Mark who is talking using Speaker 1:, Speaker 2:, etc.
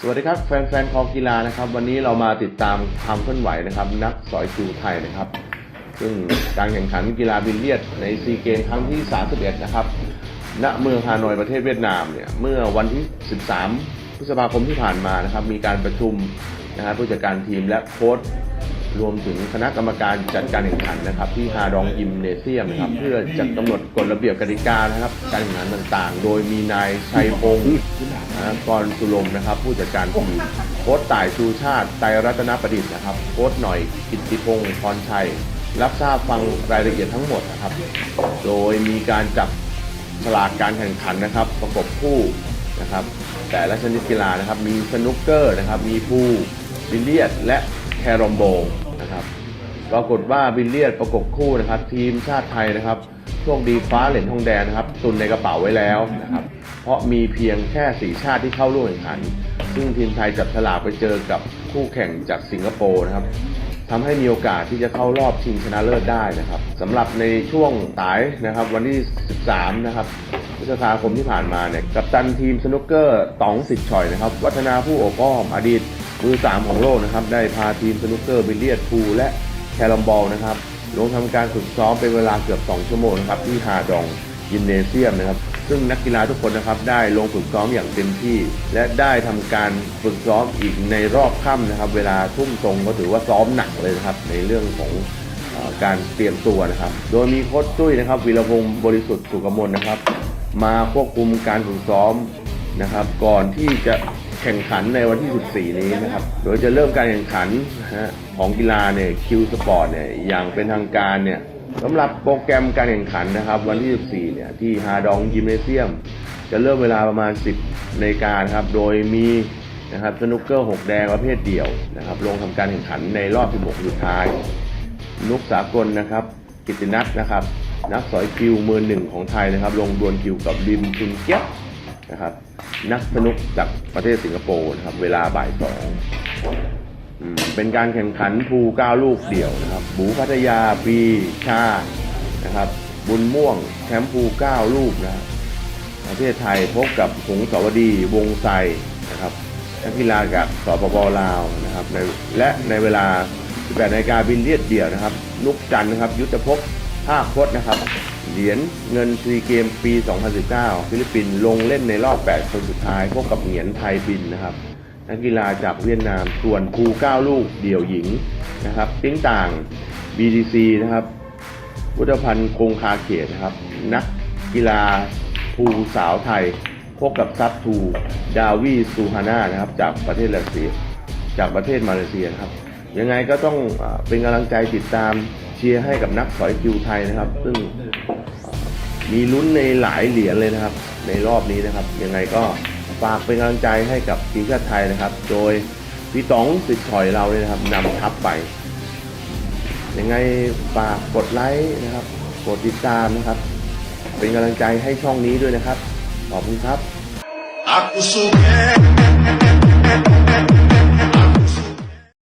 Speaker 1: สวัสดีครับแฟนๆคอกีฬานะครับ วันนี้เรามาติดตามความเคลื่อนไหวนะครับ นักสอยจูไทยนะครับ ซึ่งการแข่งขันกีฬาบิลเลียดในซีเกมครั้งที่ 31 นะครับณเมืองฮานอยประเทศเวียดนามเนี่ยเมื่อวันที่ 13 พฤษภาคมที่ผ่านมานะครับ มีการประชุมนะครับผู้จัดการทีมและโค้ช รวมถึงคณะกรรมการจัดการแข่งขันนะครับ ที่ฮาดองยิมเนเซียมนะครับเพื่อจัดกำหนดกฎระเบียบกติกานะครับ การแข่งขันต่างๆ โดยมีนายชัยพงศ์นะกรสุลมนะครับ ผู้จัดการทีมโค้ชต่ายชูชาติไตรรัตนประดิษฐ์นะครับโค้ชหน่อยกิตติพงศ์พรชัย รับทราบฟังรายละเอียดทั้งหมดนะครับ โดยมีการจับฉลากการแข่งขันนะครับ ประกบคู่นะครับ แต่ละชนิดกีฬานะครับ มีสนุกเกอร์นะครับ มีพูลบิลเลียดและ แครอมโบนะครับปรากฏว่าบิลเลียดประกบคู่นะครับ ทีมชาติไทยนะครับโชคดีคว้าเหรียญทองแดงนะครับตุนในกระเป๋าไว้แล้วนะครับ เพราะมีเพียงแค่สีชาติที่เข้าร่วมแข่งขัน ซึ่งทีมไทยจับฉลากไปเจอกับคู่แข่งจากสิงคโปร์นะครับทำให้มีโอกาสที่จะเข้ารอบชิงชนะเลิศได้นะครับสำหรับในช่วงสายนะครับ วันที่ 13 นะครับพฤษภาคมที่ผ่านมาเนี่ยกัปตันทีมสนุกเกอร์ต๋องสิทธิ์ฉ่อยนะครับ วัฒนาผู้โอบอ้อมอดีต มือสามของโลกนะครับ ได้พาทีมสนุกเกอร์บิลเลียดพูและแครัมบอลนะครับ ลงทำการฝึกซ้อมเป็นเวลาเกือบ 2 ชั่วโมงนะครับที่ฮาดองยิมเนเซียมนะครับ ซึ่งนักกีฬาทุกคนนะครับได้ลงฝึกซ้อมอย่างเต็มที่ และได้ทำการฝึกซ้อมอีกในรอบค่ำนะครับ เวลาทุ่มตรงก็ถือว่าซ้อมหนักเลยนะครับ ในเรื่องของอการเตรียมตัวนะครับ โดยมีโค้ชตุ้ยนะครับวีรพงศ์บริสุทธิ์สุกมลนะครับ มาควบคุมการฝึกซ้อมนะครับ ก่อนที่จะ แข่งขันในวันที่ 14 นี้นะครับ โดยจะเริ่มการแข่งขันนะของกีฬาเนี่ยคิวสปอร์ตเนี่ยอย่างเป็นทางการเนี่ยสำหรับโปรแกรมการแข่งขันนะครับ วันที่ 14 เนี่ยที่ฮาดองยิมเนเซียม จะเริ่มเวลาประมาณ 10นาฬิกานะครับ โดยมีนะครับสนุกเกอร์ 6 แดงประเภทเดี่ยวนะครับ ลงทำการแข่งขันในรอบ 16 สุดท้าย นุกสากลนะครับ กิตินัทนะครับ นักสอยคิวมือหนึ่งของไทยนะครับ ลงดวลคิวกับริมชุนเกียบนะครับ นักสนุกจากประเทศสิงคโปร์นะครับ เวลาบ่ายสองเป็นการแข่งขันภูเก้าลูกเดี่ยวนะครับ บูพัทยาปีชา นะครับ บุญม่วงแชมป์ภูเก้าลูกนะประเทศไทยพบกับหงสาวดีวงไซนะครับนักกีฬาจากสปปลาวนะครับในและในเวลา 18นาฬิกาบินเลียดเดี่ยวนะครับนุกจันนะครับ ยุทธภพภาคพจน์นะครับ เหรียญเงินซีเกมปี 2019 ฟิลิปปินส์ลงเล่นในรอบ 8 คนสุดท้ายพบกับเหรียญไทยบินนะครับ นักกีฬาจากเวียดนามส่วนภู9ลูกเดี่ยวหญิงนะครับติ้งต่าง BDC นะครับวุฒิพันธ์คงคาเขตนะครับ นักกีฬาภูสาวไทยพบกับซับทูดาวีซูฮาน่านะครับ จากประเทศรัสเซียจากประเทศมาเลเซียครับ ยังไงก็ต้องเป็นกำลังใจติดตามเชียร์ให้กับนักสอยคิวไทยนะครับ ซึ่ง มีลุ้นในหลายเหรียญเลยนะครับ ในรอบนี้นะครับ ยังไงก็ฝากเป็นกำลังใจให้กับทีมชาติไทยนะครับ โดยพี่ต๋องสิทธิ์ถอยเราเนี่ยนะครับนำทัพไปยังไงฝากกดไลค์นะครับ กดติดตามนะครับ เป็นกำลังใจให้ช่องนี้ด้วยนะครับ ขอบคุณครับ
Speaker 2: Aku suka